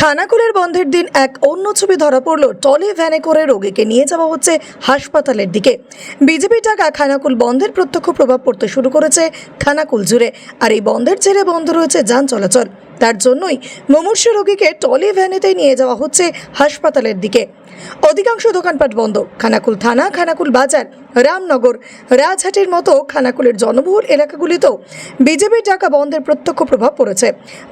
খানাকুলের বন্ধের দিন এক অন্য ছবি ধরা পড়ল। টলি ভ্যানে করে রোগীকে নিয়ে যাওয়া হচ্ছে হাসপাতালের দিকে। বিজেপি টাকা খানাকুল বন্ধের প্রত্যক্ষ প্রভাব পড়তে শুরু করেছে খানাকুল জুড়ে। আর এই বন্ধের ছেড়ে বন্ধ রয়েছে যান চলাচল। তার জন্যই মুমূর্ষ রোগীকে টলি ভ্যানেতে নিয়ে যাওয়া হচ্ছে হাসপাতালের দিকে। অধিকাংশ দোকানপাট বন্ধ। খানাকুল থানা, খানাকুল বাজার, রামনগর, রাজহাটের মতো খানাকুলের জনবহুল এলাকাগুলিতেও বিজেপির টাকা বন্ধের প্রত্যক্ষ প্রভাব পড়েছে।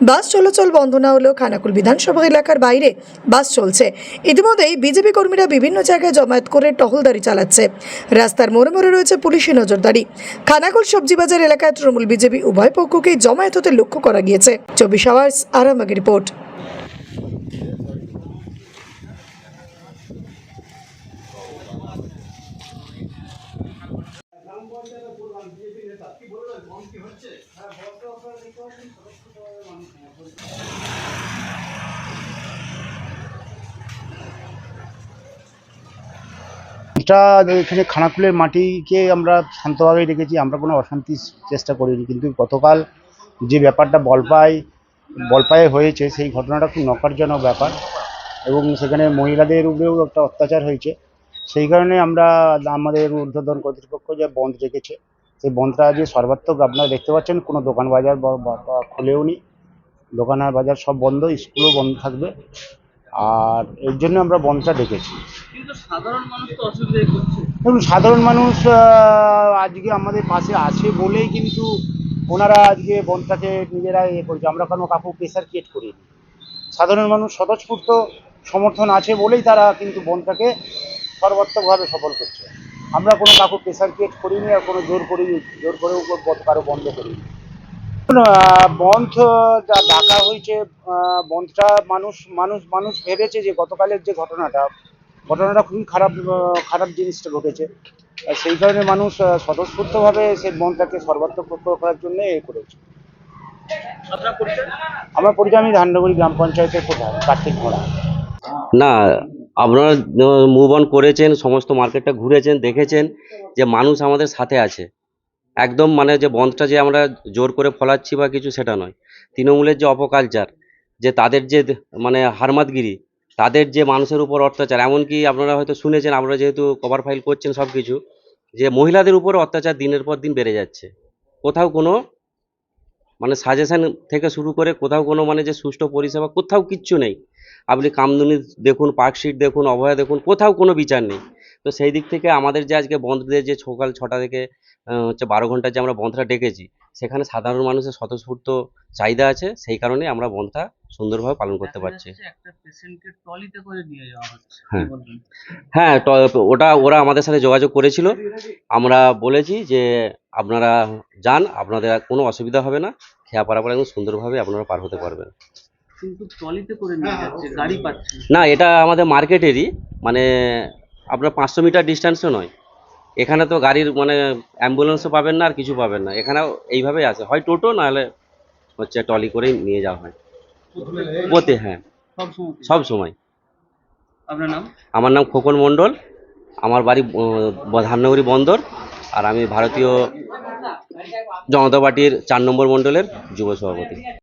বাস চলাচল বন্ধ না হলেও খানাকুল বিধানসভা এলাকার বাইরে বাস চলছে। ইতিমধ্যেই বিজেপি কর্মীরা বিভিন্ন জায়গায় জমায়েত করে টহলদারি চালাচ্ছে। রাস্তার মোড়ে মোড়ে রয়েছে পুলিশি নজরদারি। খানাকুল সবজি বাজার এলাকায় তৃণমূল বিজেপি উভয় পক্ষকেই জমায়েত হতে লক্ষ্য করা গিয়েছে। চব্বিশ আওয়ার্স আরামবাগ রিপোর্ট। এটা এখানে খানাকুলের মাটিকে আমরা শান্তভাবে রেখেছি, আমরা কোনো অশান্তির চেষ্টা করিনি। কিন্তু গতকাল যে ব্যাপারটা বলপাই বলপায়ে হয়েছে, সেই ঘটনাটা খুব নকারজনক ব্যাপার এবং সেখানে মহিলাদের উপরেও একটা অত্যাচার হয়েছে। সেই কারণে আমরা আমাদের ঊর্ধ্বতন কর্তৃপক্ষ যে বন্ধ রেখেছে সেই বন্ধটা যে সর্বাত্মক আপনারা দেখতে পাচ্ছেন কোনো দোকান বাজার খুলেও নি। দোকান আর বাজার সব বন্ধ স্কুলও বন্ধ থাকবে। আর এর জন্য আমরা বন্ধটা ডেকেছি দেখুন সাধারণ মানুষ আজকে আমাদের পাশে আছে বলেই কিন্তু ওনারা আজকে বনটাকে নিজেরা ইয়ে করেছে। আমরা কোনো কাকু প্রেশার ক্রিয়েট করিনি? সাধারণ মানুষ স্বতঃস্ফূর্ত সমর্থন আছে বলেই তারা কিন্তু বনটাকে সর্বাত্মকভাবে সফল করছে। আমরা কোনো কাকু প্রেশার ক্রিয়েট করিনি আর কোনো জোর করি জোর করেও বন্ধ- কারও বন্ধ করিনি। বন্ধ যা ডাকা হয়েছে বন্ধটা মানুষ মানুষ মানুষ ভেবেছে যে গতকালের যে ঘটনাটা ঘটনাটা খুবই খারাপ খারাপ জিনিসটা ঘটেছে। আর সেই কারণে মানুষ স্বতঃস্ফূর্তভাবে সেই বনটাকে সর্বাত্মক করার জন্য এ করেছে। আমার পরিচয় আমি ধাননগরী গ্রাম পঞ্চায়েতের প্রধান কার্তিক ঘোড়া না আপনারা মুভ অন করেছেন, সমস্ত মার্কেটটা ঘুরেছেন, দেখেছেন যে মানুষ আমাদের সাথে আছে। একদম মানে যে বন্ধটা যে আমরা জোর করে ফলাচ্ছি বা কিছু সেটা নয়। তৃণমূলের যে অপকালচার, যে তাদের যে মানে হারমাতগিরি, তাদের যে মানুষের উপর অত্যাচার, এমনকি আপনারা হয়তো শুনেছেন, আপনারা যেহেতু কভার ফাইল করছেন সব কিছু যে মহিলাদের উপর অত্যাচার দিনের পর দিন বেড়ে যাচ্ছে। কোথাও কোনো মানে সাজেশান থেকে শুরু করে কোথাও কোনো মানে যে সুষ্ঠু পরিষেবা কোথাও কিচ্ছু নেই। আপনি কামদুনি দেখুন পার্কশিট দেখুন অভয়া দেখুন কোথাও কোনো বিচার নেই। তো সেই দিক থেকে আমাদের যে আজকে বন্ধদের যে সকাল ছটা থেকে হচ্ছে বারো ঘণ্টার যে আমরা বন্ধটা ডেকেছি সেখানে সাধারণ মানুষের স্বতঃস্ফূর্ত চাহিদা আছে। সেই কারণে আমরা বন্ধটা সুন্দরভাবে পালন করতে পারছি। হ্যাঁ। হ্যাঁ ওটা ওরা আমাদের সাথে যোগাযোগ করেছিল। আমরা বলেছি যে আপনারা যান আপনাদের আর কোনো অসুবিধা হবে না। খেয়া পারা পারাপার একদম সুন্দরভাবে আপনারা পার হতে পারবেন। কিন্তু ট্রলিতে করে নিয়ে যাচ্ছে গাড়ি পাচ্ছে না। এটা আমাদের মার্কেটেরই মানে আপনার পাঁচশো মিটার ডিস্টেন্সও নয়। এখানে তো গাড়ির মানে অ্যাম্বুলেন্সও পাবেন না আর কিছু পাবেন না। এখানেও এইভাবেই আছে। হয় টোটো নাহলে হচ্ছে ট্রলি করেই নিয়ে যাওয়া হয়। প্রতি হ্যাঁ। সব সময়। সব সময়। আপনার নাম? আমার নাম খোকন মণ্ডল। আমার বাড়ি আহ, বন্দর। আর আমি ভারতীয় জনতা পার্টির চার নম্বর মণ্ডলের যুব সভাপতি।